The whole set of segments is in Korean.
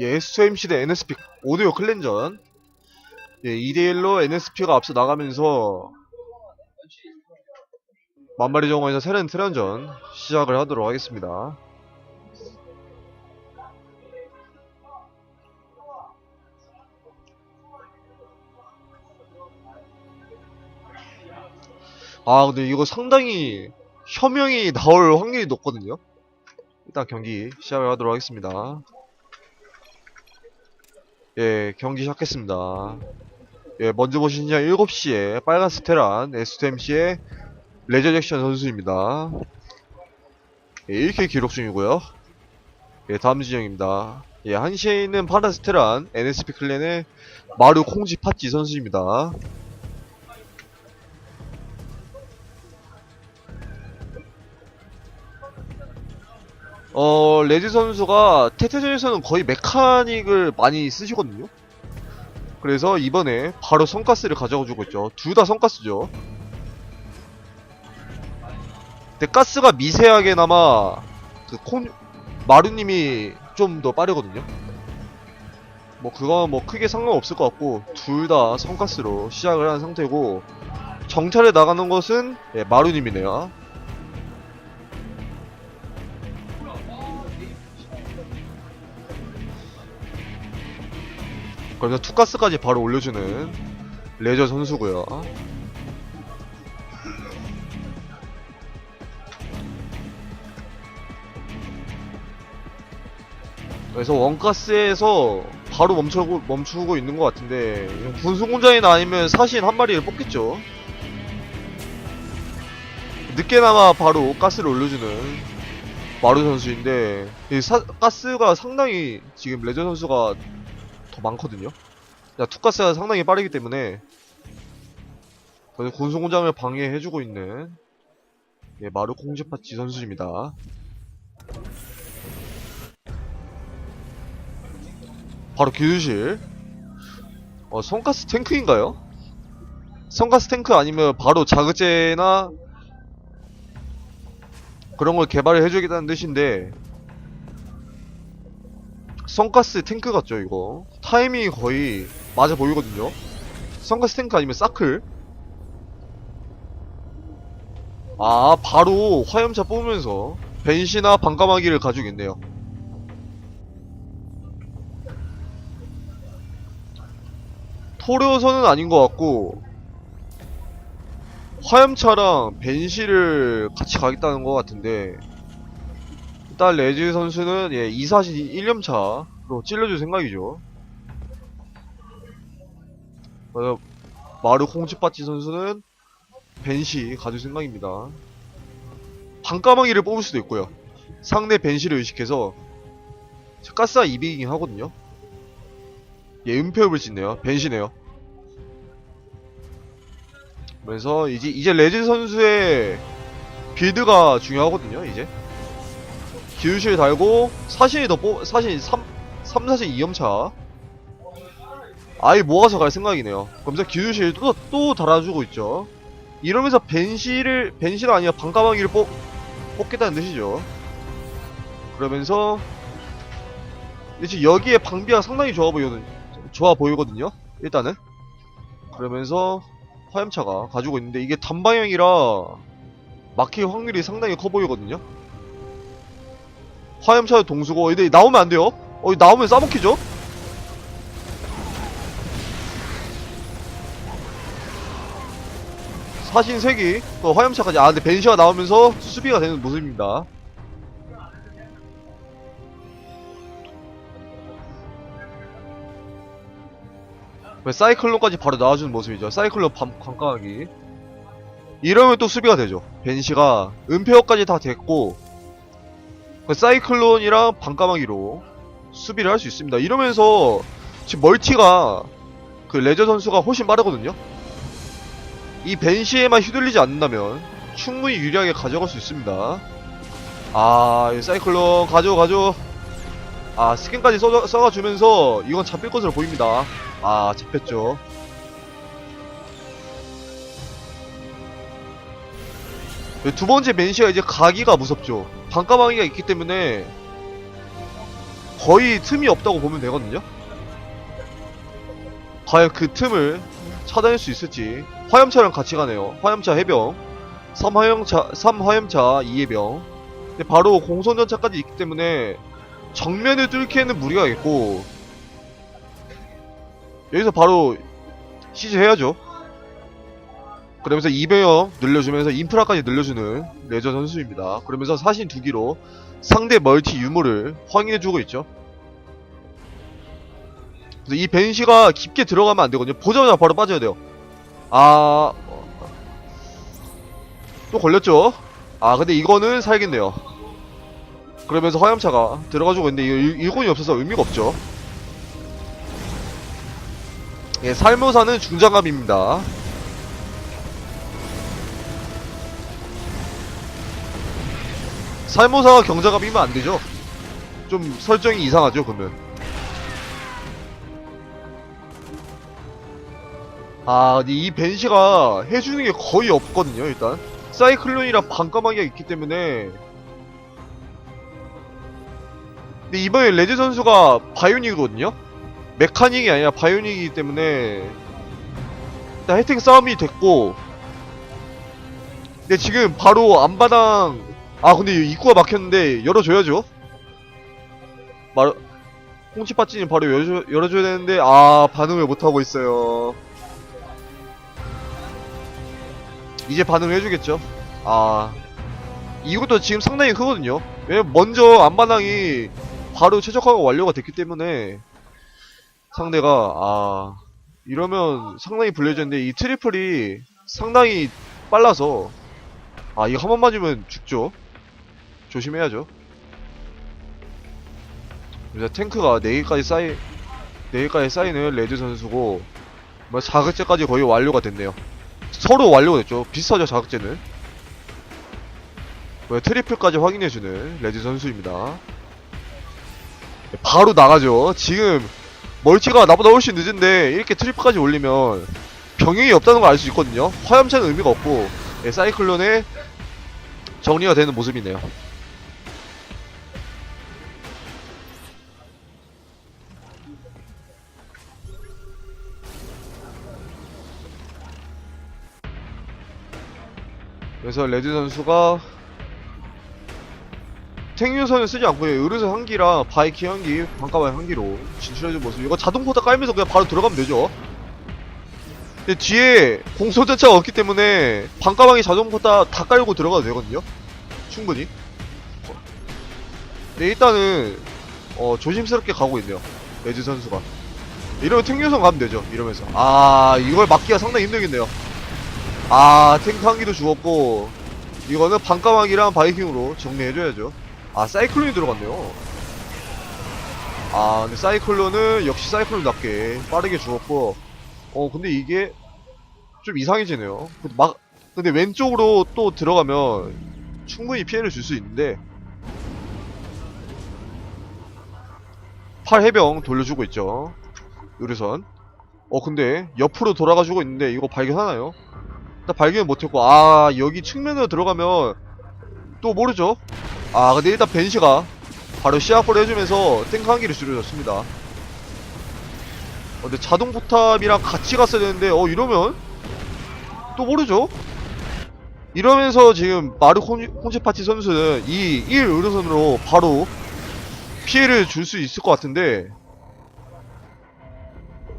예, SMC 대 NSP 오디오 클랜전. 예, 2대1로 NSP가 앞서 나가면서 만마리 정원에서 새로운 트랜전 시작을 하도록 하겠습니다. 아, 근데 이거 상당히 혐형이 나올 확률이 높거든요. 일단 경기 시작을 하도록 하겠습니다. 예, 경기 시작했습니다. 예, 먼저 보신 시간 7시에 빨간 스테란 S2MC의 레저 잭션 선수입니다. 예, 1킬 기록 중이고요. 예, 다음 진영입니다. 예, 1시에 있는 파란 스테란 NSP 클랜의 마루 콩지 파찌 선수입니다. 어, 레즈 선수가 테테전에서는 거의 메카닉을 많이 쓰시거든요. 그래서 이번에 바로 성가스를 가져가주고 있죠. 둘 다 성가스죠. 근데 가스가 미세하게나마 그 콘, 마루님이 좀 더 빠르거든요. 뭐 그건 뭐 크게 상관없을 것 같고 둘 다 성가스로 시작을 한 상태고 정찰에 나가는 것은 예, 마루님이네요. 그래서 투가스까지 바로 올려주는 레저 선수고요. 그래서 원가스에서 바로 멈추고, 멈추고 있는 것 같은데 분수공장이나 아니면 사신 한 마리를 뽑겠죠. 늦게나마 바로 가스를 올려주는 마루 선수인데 이 사- 가스가 상당히 지금 레저 선수가 더 많거든요. 야, 투가스가 상당히 빠르기 때문에 그래서 군수공장을 방해해주고 있는 예, 마루 콩지파치 선수입니다. 바로 기술실. 어, 성가스 탱크인가요? 성가스 탱크 아니면 바로 자극제나 그런 걸 개발을 해주겠다는 뜻인데 성가스 탱크 같죠 이거 타이밍이 거의 맞아 보이거든요. 성가스 탱크 아니면 사클? 아 바로 화염차 뽑으면서 벤시나 반감하기를 가지고 있네요. 토르선은 아닌 것 같고 화염차랑 벤시를 같이 가겠다는 것 같은데 일단 레즈 선수는 예, 2사시 1념차로 찔러줄 생각이죠. 마르 콩치빠치 선수는 벤시 가줄 생각입니다. 반까마귀를 뽑을 수도 있고요. 상대 벤시를 의식해서 가스가 200이긴 하거든요. 예, 은폐업을 짓네요. 벤시네요. 그래서 이제 이제 레즈 선수의 빌드가 중요하거든요. 이제 기술실 달고 사신이 더 뽑, 사신 3, 3 사신 2염차 아예 모아서 갈 생각이네요. 그러면서 기술실 또, 또 달아주고 있죠. 이러면서 벤시를, 벤시가 아니라 반가방이를 뽑, 뽑겠다는 뜻이죠. 그러면서, 지금 여기에 방비가 상당히 좋아 보이거든요. 좋아 보이거든요. 일단은. 그러면서, 화염차가 가지고 있는데, 이게 단방향이라, 막힐 확률이 상당히 커 보이거든요. 화염차 동수고 근데 나오면 안 돼요. 어 나오면 싸먹히죠. 사신 세기 또 화염차까지 아 근데 벤시가 나오면서 수비가 되는 모습입니다. 왜 사이클론까지 바로 나와주는 모습이죠. 사이클론 밤, 관광하기. 이러면 또 수비가 되죠. 벤시가 은폐어까지 다 됐고 그 사이클론이랑 반까마귀로 수비를 할 수 있습니다. 이러면서 지금 멀티가 그 레저 선수가 훨씬 빠르거든요. 이 벤시에만 휘둘리지 않는다면 충분히 유리하게 가져갈 수 있습니다. 아, 이 사이클론 가져 가져. 아, 스캔까지 써, 써가주면서 이건 잡힐 것으로 보입니다. 아, 잡혔죠. 두 번째 벤시가 이제 가기가 무섭죠. 반가방이가 있기 때문에 거의 틈이 없다고 보면 되거든요. 과연 그 틈을 차단할 수 있을지 화염차랑 같이 가네요. 화염차 해병 3화염차 3화염차 2해병 근데 바로 공선전차까지 있기 때문에 정면을 뚫기에는 무리가 있고 여기서 바로 시즈 해야죠. 그러면서 2배형 늘려주면서 인프라까지 늘려주는 레저 선수입니다. 그러면서 사신 두 기로 상대 멀티 유무를 확인해주고 있죠. 그래서 이 벤시가 깊게 들어가면 안 되거든요. 보자마자 바로 빠져야 돼요. 아, 어, 또 걸렸죠? 아, 근데 이거는 살겠네요. 그러면서 화염차가 들어가지고 있는데 이거 일- 일꾼이 없어서 의미가 없죠. 예, 살모사는 중장갑입니다. 살모사가 경장갑이면 안 되죠. 좀 설정이 이상하죠, 그러면. 아, 근데 이 벤시가 해주는 게 거의 없거든요, 일단. 사이클론이랑 반까마귀가 있기 때문에. 근데 이번에 레드 선수가 바이오닉이거든요? 메카닉이 아니라 바이오닉이기 때문에. 일단 혜택 싸움이 됐고. 근데 지금 바로 앞마당. 아, 근데 입구가 막혔는데 열어줘야죠. 말, 홍치파찌님 바로 열어줘, 열어줘야 되는데, 아, 반응을 못하고 있어요. 이제 반응을 해주겠죠. 아 이것도 지금 상당히 크거든요. 왜냐면 먼저 안마당이 바로 최적화가 완료가 됐기 때문에 상대가 아 이러면 상당히 불리해졌는데 이 트리플이 상당히 빨라서 아 이거 한 번 맞으면 죽죠. 조심해야죠. 그래서 탱크가 4개까지 쌓이 4개까지 쌓이는 레드 선수고 뭐 자극제까지 거의 완료가 됐네요. 서로 완료가 됐죠. 비슷하죠, 자극제는. 뭐 트리플까지 확인해주는 레드 선수입니다. 바로 나가죠. 지금 멀티가 나보다 훨씬 늦은데 이렇게 트리플까지 올리면 병행이 없다는 걸 알 수 있거든요. 화염차는 의미가 없고 예, 사이클론에 정리가 되는 모습이네요. 그래서 레드 선수가 탱유선을 쓰지 않고요. 의료선 한기랑 바이키 한기, 반가바이 한기로 진출해준 모습. 이거 자동 포탑 깔면서 그냥 바로 들어가면 되죠. 근데 뒤에 공소전차가 없기 때문에 반가방이 자동 포탑 다 깔고 들어가도 되거든요. 충분히. 근데 일단은 어, 조심스럽게 가고 있네요. 레드 선수가. 이러면 탱유선 가면 되죠. 이러면서. 아 이걸 막기가 상당히 힘들겠네요. 아 탱크 한 기도 죽었고 이거는 반까마귀랑 바이킹으로 정리해줘야죠. 아 사이클론이 들어갔네요. 아 근데 사이클론은 역시 사이클론답게 빠르게 죽었고 어 근데 이게 좀 이상해지네요. 근데 막 근데 왼쪽으로 또 들어가면 충분히 피해를 줄 수 있는데 8해병 돌려주고 있죠. 의료선. 어 근데 옆으로 돌아가주고 있는데 이거 발견하나요? 일단 발견을 못했고 아 여기 측면으로 들어가면 또 모르죠? 아 근데 일단 벤시가 바로 시야포를 해주면서 탱크 한 기를 줄여줬습니다. 어, 근데 자동 포탑이랑 같이 갔어야 되는데 어 이러면 또 모르죠? 이러면서 지금 마르 콘체파티 선수는 이 1 의료선으로 바로 피해를 줄 수 있을 것 같은데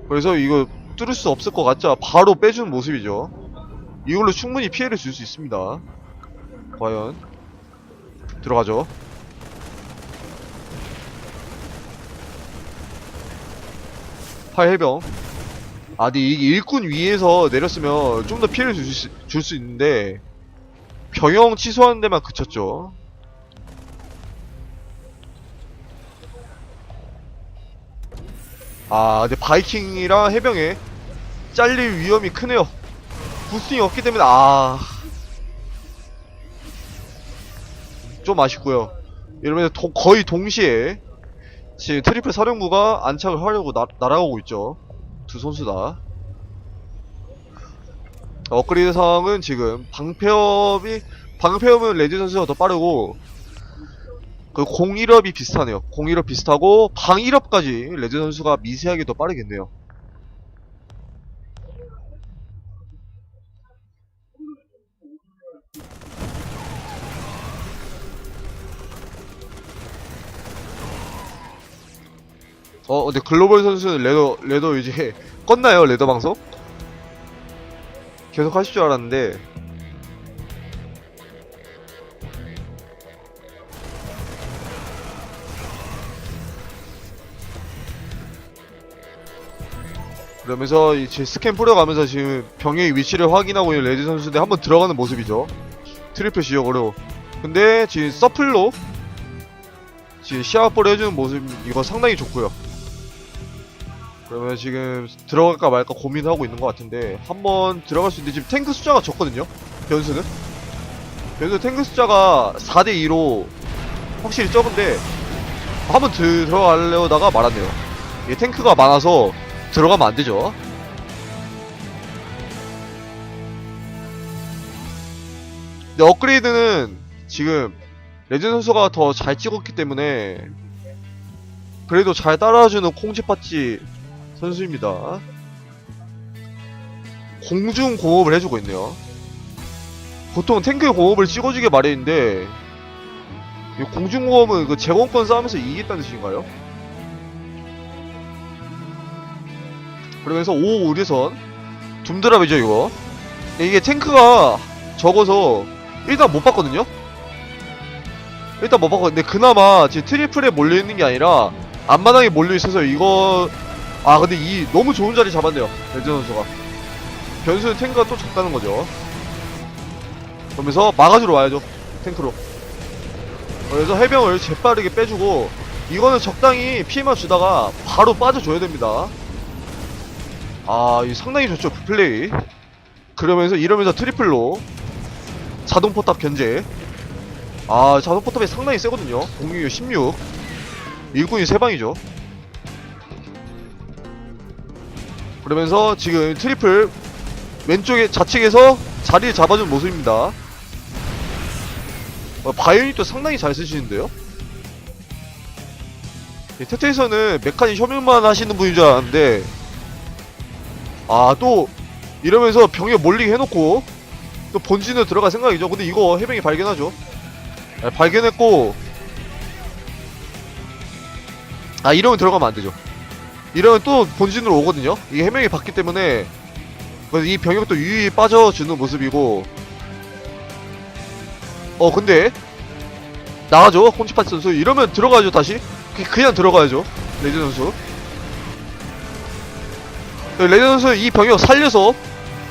그래서 이거 뚫을 수 없을 것 같죠 바로 빼주는 모습이죠 이걸로 충분히 피해를 줄 수 있습니다. 과연 들어가죠. 팔해병. 아, 근데 이게 일꾼 위에서 내렸으면 좀 더 피해를 줄수 있는데 병영 취소하는 데만 그쳤죠. 아, 근데 바이킹이랑 해병에 잘릴 위험이 크네요. 부스팅이 없기 때문에 아... 좀 아쉽고요 이러면서 도- 거의 동시에 지금 트리플 사령부가 안착을 하려고 나, 날아가고 있죠 두 선수 다 업그레이드 상황은 지금 방패업이 방패업은 레드 선수가 더 빠르고 그 공일업이 비슷하네요. 공일업 비슷하고 방일업까지 레드 선수가 미세하게 더 빠르겠네요. 어, 근데 글로벌 선수는 레더, 레더 이제 껐나요? 레더 방송? 계속 하실 줄 알았는데. 그러면서 이제 스캔 뿌려가면서 지금 병의 위치를 확인하고 있는 레드 선수인데 한번 들어가는 모습이죠. 트리플 지역으로. 근데 지금 서플로 지금 시합볼 해주는 모습 이거 상당히 좋고요. 그러면 지금 들어갈까 말까 고민하고 있는 것 같은데 한번 들어갈 수 있는데 지금 탱크 숫자가 적거든요. 변수는. 변수 탱크 숫자가 4대2로 확실히 적은데 한번 들어가려다가 말았네요. 이게 탱크가 많아서 들어가면 안 되죠. 근데 업그레이드는 지금 레전 선수가 더 잘 찍었기 때문에 그래도 잘 따라주는 콩쥐파치 선수입니다. 공중 공업을 해주고 있네요. 보통 탱크 공업을 찍어주게 마련인데 이 공중 공업은 그 제공권 싸움에서 이기겠다는 뜻인가요? 그러면서 5 우리선 둠드랍이죠 이거 이게 탱크가 적어서 일단 못 봤거든요 일단 못 봤거든요 근데 그나마 지금 트리플에 몰려있는 게 아니라 앞마당에 몰려있어서 이거 아 근데 이 너무 좋은 자리 잡았네요 레드 선수가 변수는 탱크가 또 적다는 거죠 그러면서 막아주러 와야죠 탱크로 그래서 해병을 재빠르게 빼주고 이거는 적당히 피해만 주다가 바로 빠져줘야 됩니다 아, 이 상당히 좋죠, 그 플레이. 그러면서, 이러면서 트리플로 자동 포탑 견제. 아, 자동 포탑이 상당히 세거든요. 공격력 16. 일꾼이 3방이죠. 그러면서 지금 트리플 왼쪽에 좌측에서 자리를 잡아준 모습입니다. 어, 바이오닉도 상당히 잘 쓰시는데요? 이 테트에서는 메카닉 협력만 하시는 분인 줄 알았는데 아 또 이러면서 병에 몰리게 해놓고 또 본진으로 들어갈 생각이죠 근데 이거 해병이 발견하죠 아, 발견했고 아 이러면 들어가면 안되죠 이러면 또 본진으로 오거든요. 이게 해병이 봤기 때문에 이 병력도 유유히 빠져주는 모습이고. 어 근데 나가죠 콘치파트 선수. 이러면 들어가죠 다시? 그- 그냥 들어가야죠 레드 선수. 레드 선수 이 병력 살려서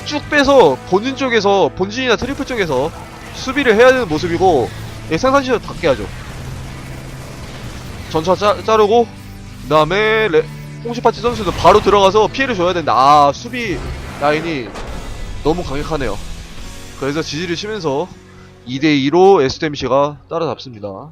쭉 빼서 본진 쪽에서 본진이나 트리플 쪽에서 수비를 해야 되는 모습이고 예, 생산시설 닫게 하죠. 전차 짜, 자르고 그 다음에 홍시파치 선수는 바로 들어가서 피해를 줘야 되는데 아 수비 라인이 너무 강력하네요. 그래서 지지를 치면서 2대2로 SDMC가 따라잡습니다